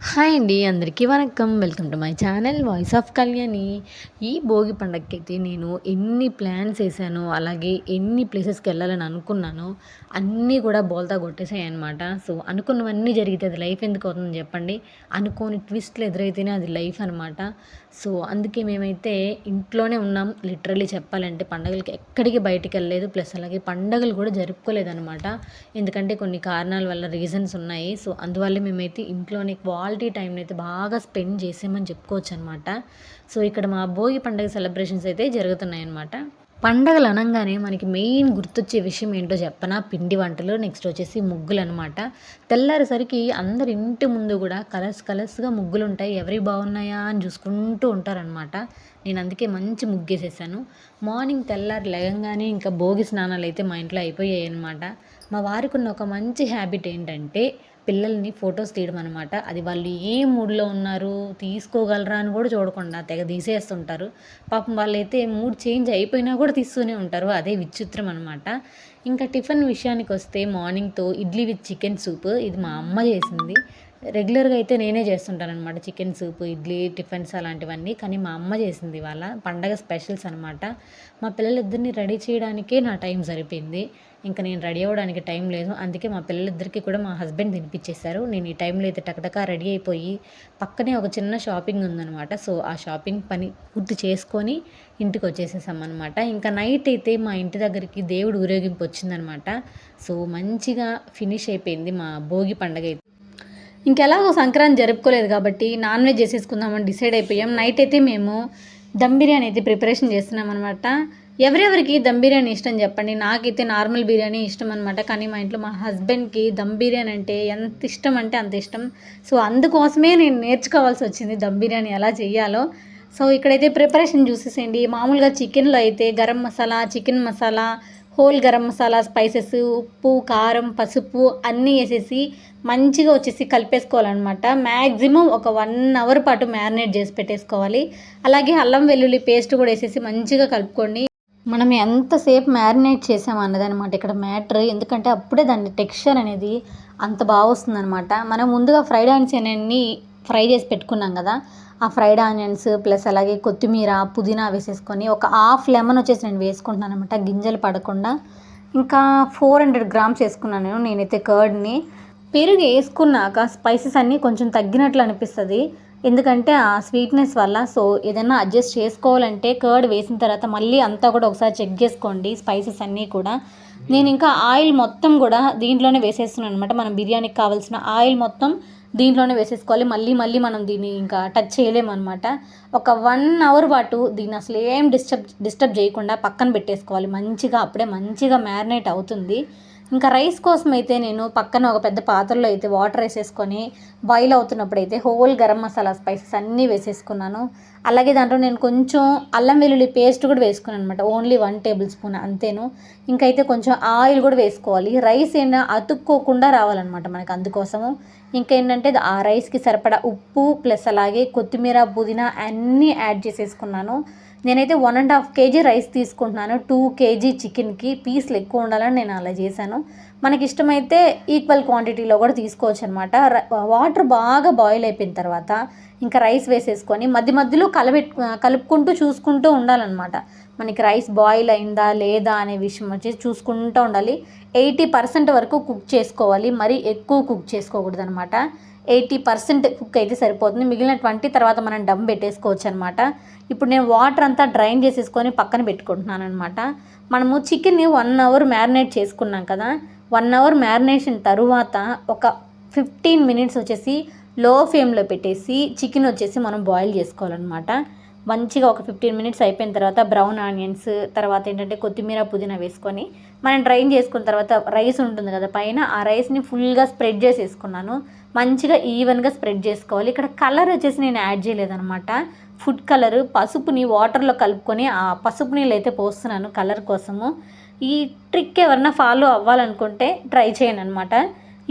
Hi అండి అందరికీ vanakkam welcome to my channel voice of Kalyani. ఈ భోగి పండగకి అయితే నేను ఎన్ని ప్లాన్స్ వేసానో అలాగే ఎన్ని ప్లేసెస్కి వెళ్ళాలని అనుకున్నానో అన్నీ కూడా బోల్తా కొట్టేసాయి అనమాట సో అనుకున్నవన్నీ జరిగితే అది లైఫ్ ఎందుకు అవుతుందని చెప్పండి. అనుకోని ట్విస్ట్లు ఎదురైతేనే అది లైఫ్ అనమాట సో అందుకే మేమైతే ఇంట్లోనే ఉన్నాం లిటరలీ చెప్పాలంటే పండగలకి ఎక్కడికి బయటికి వెళ్ళలేదు. ప్లస్ అలాగే పండగలు కూడా జరుపుకోలేదన్నమాట. ఎందుకంటే కొన్ని కారణాల వల్ల రీజన్స్ ఉన్నాయి. సో అందువల్ల మేమైతే ఇంట్లోనే క్వాలిటీ టైంని అయితే బాగా స్పెండ్ చేసామని చెప్పుకోవచ్చు అనమాట సో ఇక్కడ మా భోగి పండగ సెలబ్రేషన్స్ అయితే జరుగుతున్నాయి అనమాట పండగలు అనగానే మనకి మెయిన్ గుర్తొచ్చే విషయం ఏంటో చెప్పనా? పిండి వంటలు నెక్స్ట్ వచ్చేసి ముగ్గులు అనమాట తెల్లారేసరికి అందరి ఇంటి ముందు కూడా కలర్స్ కలర్స్గా ముగ్గులు ఉంటాయి ఎవరి బాగున్నాయా అని చూసుకుంటూ ఉంటారనమాట నేను అందుకే మంచి ముగ్గేసేసాను. మార్నింగ్ తెల్లారి లేగంగానే ఇంకా భోగి స్నానాలు అయితే మా ఇంట్లో అయిపోయాయి అనమాట మా వారికి ఉన్న ఒక మంచి హ్యాబిట్ ఏంటంటే పిల్లల్ని ఫొటోస్ తీయడం అనమాట అది వాళ్ళు ఏ మూడ్లో ఉన్నారు తీసుకోగలరా అని కూడా చూడకుండా తెగ తీసేస్తుంటారు. పాపం వాళ్ళైతే మూడ్ చేంజ్ అయిపోయినా కూడా తీస్తూనే ఉంటారు. అదే విచిత్రం అనమాట ఇంకా టిఫిన్ విషయానికి వస్తే మార్నింగ్తో ఇడ్లీ విత్ చికెన్ సూప్. ఇది మా అమ్మ చేసింది. రెగ్యులర్గా అయితే నేనే చేస్తుంటాను అనమాట చికెన్ సూప్ ఇడ్లీ టిఫిన్స్ అలాంటివన్నీ. కానీ మా అమ్మ చేసింది ఇవాళ పండగ స్పెషల్స్ అనమాట మా పిల్లలిద్దరిని రెడీ చేయడానికే నా టైం సరిపోయింది. ఇంకా నేను రెడీ అవ్వడానికి టైం లేదు. అందుకే మా పిల్లలిద్దరికి కూడా మా హస్బెండ్ తినిపించేశారు నేను ఈ టైంలో అయితే టకటకా రెడీ అయిపోయి పక్కనే ఒక చిన్న షాపింగ్ ఉందనమాట సో ఆ షాపింగ్ పని పూర్తి చేసుకొని ఇంటికి వచ్చేసేసామన్నమాట ఇంకా నైట్ అయితే మా ఇంటి దగ్గరికి దేవుడు ఊరేగింపు వచ్చిందనమాట సో మంచిగా ఫినిష్ అయిపోయింది మా భోగి పండగ అయితే. ఇంకెలాగో సంక్రాంతి జరుపుకోలేదు కాబట్టి నాన్ వెజ్ చేసేసుకుందామని డిసైడ్ అయిపోయాం. నైట్ అయితే మేము దమ్ బిర్యానీ అయితే ప్రిపరేషన్ చేస్తున్నాం అనమాట ఎవరెవరికి దమ్ బిర్యానీ ఇష్టం చెప్పండి. నాకైతే నార్మల్ బిర్యానీ ఇష్టం అనమాట కానీ మా ఇంట్లో మా హస్బెండ్కి దమ్ బిర్యానీ అంటే ఎంత ఇష్టం అంటే అంత ఇష్టం. సో అందుకోసమే నేను నేర్చుకోవాల్సి వచ్చింది దమ్ బిర్యానీ ఎలా చేయాలో. సో ఇక్కడైతే ప్రిపరేషన్ చూసేసేయండి. మామూలుగా చికెన్లో అయితే garam masala chicken masala whole garam masala spices ఉప్పు కారం పసుపు అన్నీ వేసేసి మంచిగా వచ్చేసి కలిపేసుకోవాలన్నమాట. మ్యాక్సిమం ఒక వన్ అవర్ పాటు మ్యారినేట్ చేసి పెట్టేసుకోవాలి. అలాగే అల్లం వెల్లుల్లి పేస్ట్ కూడా వేసేసి మంచిగా కలుపుకోండి. మనం ఎంతసేపు మ్యారినేట్ చేసామన్నదనమాట ఇక్కడ మ్యాటర్. ఎందుకంటే అప్పుడే దాని టెక్స్చర్ అనేది అంత బాగా వస్తుందన్నమాట. మనం ముందుగా ఫ్రైడ్ ఆనియన్స్ అన్నీ ఫ్రై చేసి పెట్టుకున్నాం కదా ఆ ఫ్రైడ్ ఆనియన్స్ ప్లస్ అలాగే కొత్తిమీర పుదీనా వేసేసుకొని ఒక హాఫ్ లెమన్ వచ్చేసి నేను వేసుకుంటున్నాను అనమాట గింజలు పడకుండా. ఇంకా ఫోర్ హండ్రెడ్ గ్రామ్స్ వేసుకున్నాను నేనైతే కర్డ్ని పెరుగు వేసుకున్నాక స్పైసెస్ అన్నీ కొంచెం తగ్గినట్లు అనిపిస్తుంది. ఎందుకంటే ఆ స్వీట్నెస్ వల్ల సో ఏదైనా అడ్జస్ట్ చేసుకోవాలంటే కర్డ్ వేసిన తర్వాత మళ్ళీ అంతా కూడా ఒకసారి చెక్ చేసుకోండి స్పైసెస్ అన్నీ కూడా. నేను ఇంకా ఆయిల్ మొత్తం కూడా దీంట్లోనే వేసేస్తున్నాను అనమాట మనం బిర్యానీకి కావాల్సిన ఆయిల్ మొత్తం దీంట్లోనే వేసేసుకోవాలి. మళ్ళీ మళ్ళీ మనం దీన్ని ఇంకా టచ్ చేయలేమన్నమాట ఒక వన్ అవర్ పాటు దీన్ని అసలు ఏం డిస్టర్బ్ డిస్టర్బ్ చేయకుండా పక్కన పెట్టేసుకోవాలి. మంచిగా అప్పుడే మంచిగా మ్యారినేట్ అవుతుంది. ఇంకా రైస్ కోసం అయితే నేను పక్కన ఒక పెద్ద పాత్రలో అయితే వాటర్ వేసేసుకొని బాయిల్ అవుతున్నప్పుడు అయితే హోల్ గరం మసాలా స్పైసెస్ అన్నీ వేసేసుకున్నాను. అలాగే దాంట్లో నేను కొంచెం అల్లం వెల్లుల్లి పేస్ట్ కూడా వేసుకున్నాను అనమాట ఓన్లీ వన్ టేబుల్ స్పూన్ అంతేను ఇంకైతే కొంచెం ఆయిల్ కూడా వేసుకోవాలి. రైస్ ఏంటంటే అతుక్కోకుండా రావాలన్నమాట మనకి అందుకోసము. ఇంకేంటంటే ఆ రైస్కి సరిపడా ఉప్పు ప్లస్ అలాగే కొత్తిమీర పుదీనా అన్నీ యాడ్ చేసేసుకున్నాను. నేనైతే one and half KG rice తీసుకుంటున్నాను. టూ కేజీ చికెన్కి పీస్లు ఎక్కువ ఉండాలని నేను అలా చేశాను. మనకి ఇష్టమైతే ఈక్వల్ క్వాంటిటీలో కూడా తీసుకోవచ్చు అనమాట వాటర్ బాగా బాయిల్ అయిపోయిన తర్వాత ఇంకా రైస్ వేసేసుకొని మధ్య మధ్యలో కలబెట్ కలుపుకుంటూ చూసుకుంటూ ఉండాలన్నమాట. మనకి రైస్ బాయిల్ అయిందా లేదా అనే విషయం వచ్చి చూసుకుంటూ ఉండాలి. ఎయిటీ పర్సెంట్ వరకు కుక్ చేసుకోవాలి. మరీ ఎక్కువ కుక్ చేసుకోకూడదు అనమాట ఎయిటీ పర్సెంట్ కుక్ అయితే సరిపోతుంది. మిగిలిన ట్వంటీ తర్వాత మనం డమ్ పెట్టేసుకోవచ్చు అనమాట ఇప్పుడు నేను వాటర్ అంతా డ్రైన్ చేసేసుకొని పక్కన పెట్టుకుంటున్నాను అనమాట మనము చికెన్ని వన్ అవర్ మ్యారినేట్ చేసుకున్నాం కదా. వన్ అవర్ మ్యారినేషన్ తరువాత ఒక ఫిఫ్టీన్ మినిట్స్ వచ్చేసి లో ఫ్లేమ్లో పెట్టేసి చికెన్ వచ్చేసి మనం బాయిల్ చేసుకోవాలన్నమాట మంచిగా ఒక ఫిఫ్టీన్ మినిట్స్ అయిపోయిన తర్వాత బ్రౌన్ ఆనియన్స్ తర్వాత ఏంటంటే కొత్తిమీర పుదీనా వేసుకొని మనం డ్రైన్ చేసుకున్న తర్వాత రైస్ ఉంటుంది కదా పైన ఆ రైస్ని ఫుల్గా స్ప్రెడ్ చేసేసుకున్నాను. మంచిగా ఈవెన్గా స్ప్రెడ్ చేసుకోవాలి. ఇక్కడ కలర్ వచ్చేసి నేను యాడ్ చేయలేదనమాట ఫుడ్ కలర్ పసుపుని వాటర్లో కలుపుకొని ఆ పసుపు నీళ్ళు అయితే పోస్తున్నాను కలర్ కోసము. ఈ ట్రిక్ ఎవరన్నా ఫాలో అవ్వాలనుకుంటే ట్రై చేయను అనమాట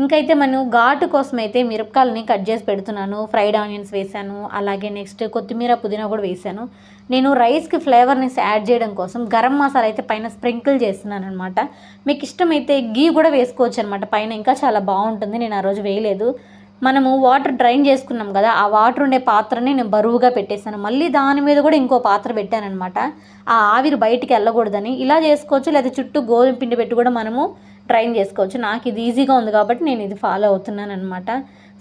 ఇంకైతే మనం ఘాటు కోసం అయితే మిరపకాయలని కట్ చేసి పెడుతున్నాను. ఫ్రైడ్ ఆనియన్స్ వేసాను అలాగే నెక్స్ట్ కొత్తిమీర పుదీనా కూడా వేసాను నేను రైస్కి ఫ్లేవర్నెస్ యాడ్ చేయడం కోసం గరం మసాలా అయితే పైన స్ప్రింకిల్ చేస్తున్నాను అనమాట మీకు ఇష్టమైతే గీ కూడా వేసుకోవచ్చు అనమాట పైన ఇంకా చాలా బాగుంటుంది. నేను ఆ రోజు వేయలేదు. మనము వాటర్ డ్రైన్ చేసుకున్నాం కదా ఆ వాటర్ ఉండే పాత్రని నేను బరువుగా పెట్టేశాను. మళ్ళీ దాని మీద కూడా ఇంకో పాత్ర పెట్టానమాట ఆ ఆవిరి బయటికి వెళ్ళకూడదని. ఇలా చేసుకోవచ్చు. లేదా చుట్టూ గోధుమ పిండి పెట్టి కూడా మనము ట్రైన్ చేసుకోవచ్చు. నాకు ఇది ఈజీగా ఉంది కాబట్టి నేను ఇది ఫాలో అవుతున్నాను అనమాట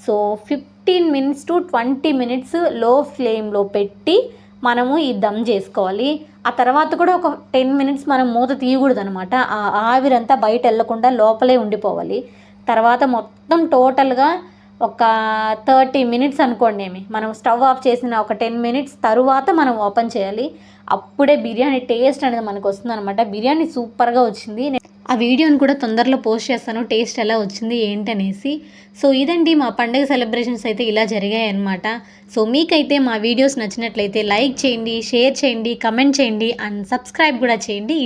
so fifteen minutes to twenty మినిట్స్లో ఫ్లేమ్లో పెట్టి మనము ఈ దమ్ చేసుకోవాలి. ఆ తర్వాత కూడా ఒక టెన్ మినిట్స్ మనం మూత తీయకూడదు అనమాట ఆ ఆవిరంతా బయట వెళ్ళకుండా లోపలే ఉండిపోవాలి. తర్వాత మొత్తం టోటల్గా ఒక థర్టీ మినిట్స్ అనుకోండి ఏమి. మనం స్టవ్ ఆఫ్ చేసిన ఒక టెన్ మినిట్స్ తరువాత మనం ఓపెన్ చేయాలి. అప్పుడే బిర్యానీ టేస్ట్ అనేది మనకు వస్తుంది అనమాట బిర్యానీ సూపర్గా వచ్చింది. నేను ఆ వీడియోని కూడా తొందరలో పోస్ట్ చేస్తాను టేస్ట్ ఎలా వచ్చింది ఏంటనేసి. సో ఇదండి మా పండుగ సెలబ్రేషన్స్ అయితే ఇలా జరిగాయి అనమాట సో మీకైతే మా వీడియోస్ నచ్చినట్లయితే లైక్ చేయండి షేర్ చేయండి కమెంట్ చేయండి అండ్ సబ్స్క్రైబ్ కూడా చేయండి.